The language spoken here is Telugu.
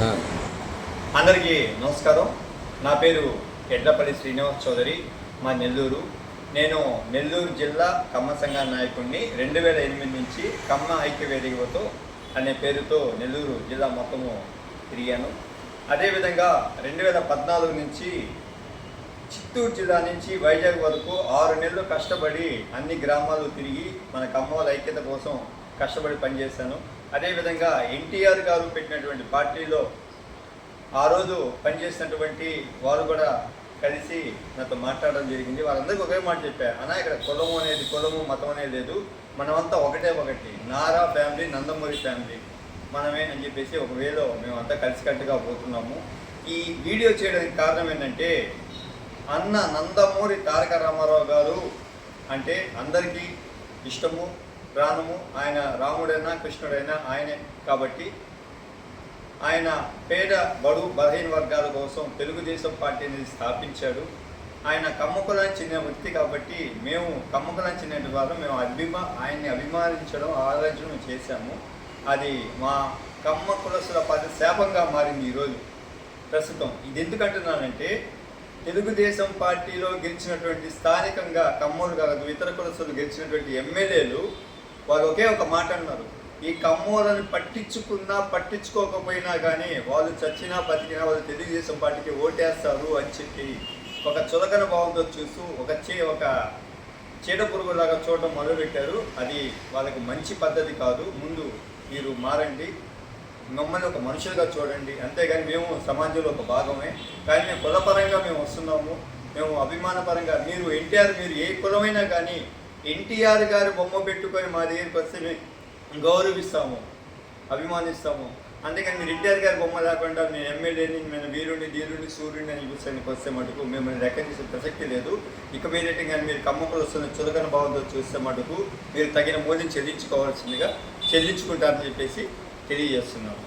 అందరికీ నమస్కారం. నా పేరు ఎడ్లపల్లి శ్రీనివాస్ చౌదరి మా నెల్లూరు. నేను నెల్లూరు జిల్లా కమ్మ సంఘ నాయకుడిని రెండు వేల ఎనిమిది నుంచి కమ్మ ఐక్య వేదికతో అనే పేరుతో నెల్లూరు జిల్లా మొత్తము తిరిగాను. అదేవిధంగా రెండు వేల పద్నాలుగు నుంచి చిత్తూరు జిల్లా నుంచి వైజాగ్ వరకు ఆరు నెలలు కష్టపడి అన్ని గ్రామాలు తిరిగి మన కమ్మ వాళ్ళ ఐక్యత కోసం కష్టపడి పనిచేశాను. అదేవిధంగా ఎన్టీఆర్ గారు పెట్టినటువంటి పార్టీలో ఆ రోజు పనిచేసినటువంటి వారు కూడా కలిసి నాతో మాట్లాడడం జరిగింది. వాళ్ళందరికీ ఒకే మాట చెప్పారు అన్న ఇక్కడ కులము అనేది కులము మతం అనేది లేదు. మనమంతా ఒకటే ఒకటి. Nara family Nandamuri family. మనమే అని చెప్పేసి ఒక వేలో మేమంతా కలిసికట్టుగా పోతున్నాము. ఈ వీడియో చేయడానికి కారణం ఏంటంటే అన్న నందమూరి తారక రామారావు గారు అంటే అందరికీ ఇష్టము ప్రాణము ఆయన రాముడైనా కృష్ణుడైనా ఆయనే. కాబట్టి ఆయన పేద బడు బలహీన వర్గాల కోసం తెలుగుదేశం పార్టీని స్థాపించాడు. ఆయన కమ్మకులని చెందిన వ్యక్తి కాబట్టి మేము కమ్మకులని చెందిన ద్వారా మేము అభిమా ఆయన్ని అభిమానించడం ఆరాధించడం చేశాము. అది మా కమ్మ కులసుల పద శాపంగా మారింది ఈరోజు ప్రస్తుతం. ఇది ఎందుకంటున్నానంటే తెలుగుదేశం పార్టీలో గెలిచినటువంటి స్థానికంగా కమ్మలు కాదు ఇతర కులసులు గెలిచినటువంటి ఎమ్మెల్యేలు వాళ్ళు ఒకే ఒక మాట అన్నారు. ఈ కమ్మోలను పట్టించుకున్నా పట్టించుకోకపోయినా కానీ వాళ్ళు చచ్చినా బతికినా వాళ్ళు తెలుగుదేశం పార్టీకి ఓటేస్తారు అని చెప్పి ఒక చులకన భావంతో చూస్తూ ఒక చే ఒక చీడ పురుగులాగా చూడటం మొదలుపెట్టారు. అది వాళ్ళకి మంచి పద్ధతి కాదు. ముందు మీరు మారండి. మమ్మల్ని ఒక మనుషులుగా చూడండి. అంతేగాని మేము సమాజంలో ఒక భాగమే. కానీ మేము కులపరంగా మేము వస్తున్నాము. మేము అభిమానపరంగా మీరు ఎన్టీఆర్ మీరు ఏ కులమైనా కానీ ఎన్టీఆర్ గారు బొమ్మ పెట్టుకొని మా దగ్గరికి వస్తే మేము గౌరవిస్తాము అభిమానిస్తాము. అందుకని మీరు ఎన్టీఆర్ గారి బొమ్మ లేకుండా నేను ఎమ్మెల్యేని నేను వీరుని ధీరుని సూర్యుని అని చూసానికి వస్తే మటుకు మిమ్మల్ని రెక్కదీసే ప్రసక్తి లేదు. ఇక మీరేంటి కానీ మీరు కమ్మకులు వస్తున్న చులకన భావంతో చూస్తే మటుకు మీరు తగిన మూల్యం చెల్లించుకోవాల్సిందిగా చెల్లించుకుంటారని చెప్పేసి తెలియజేస్తున్నాము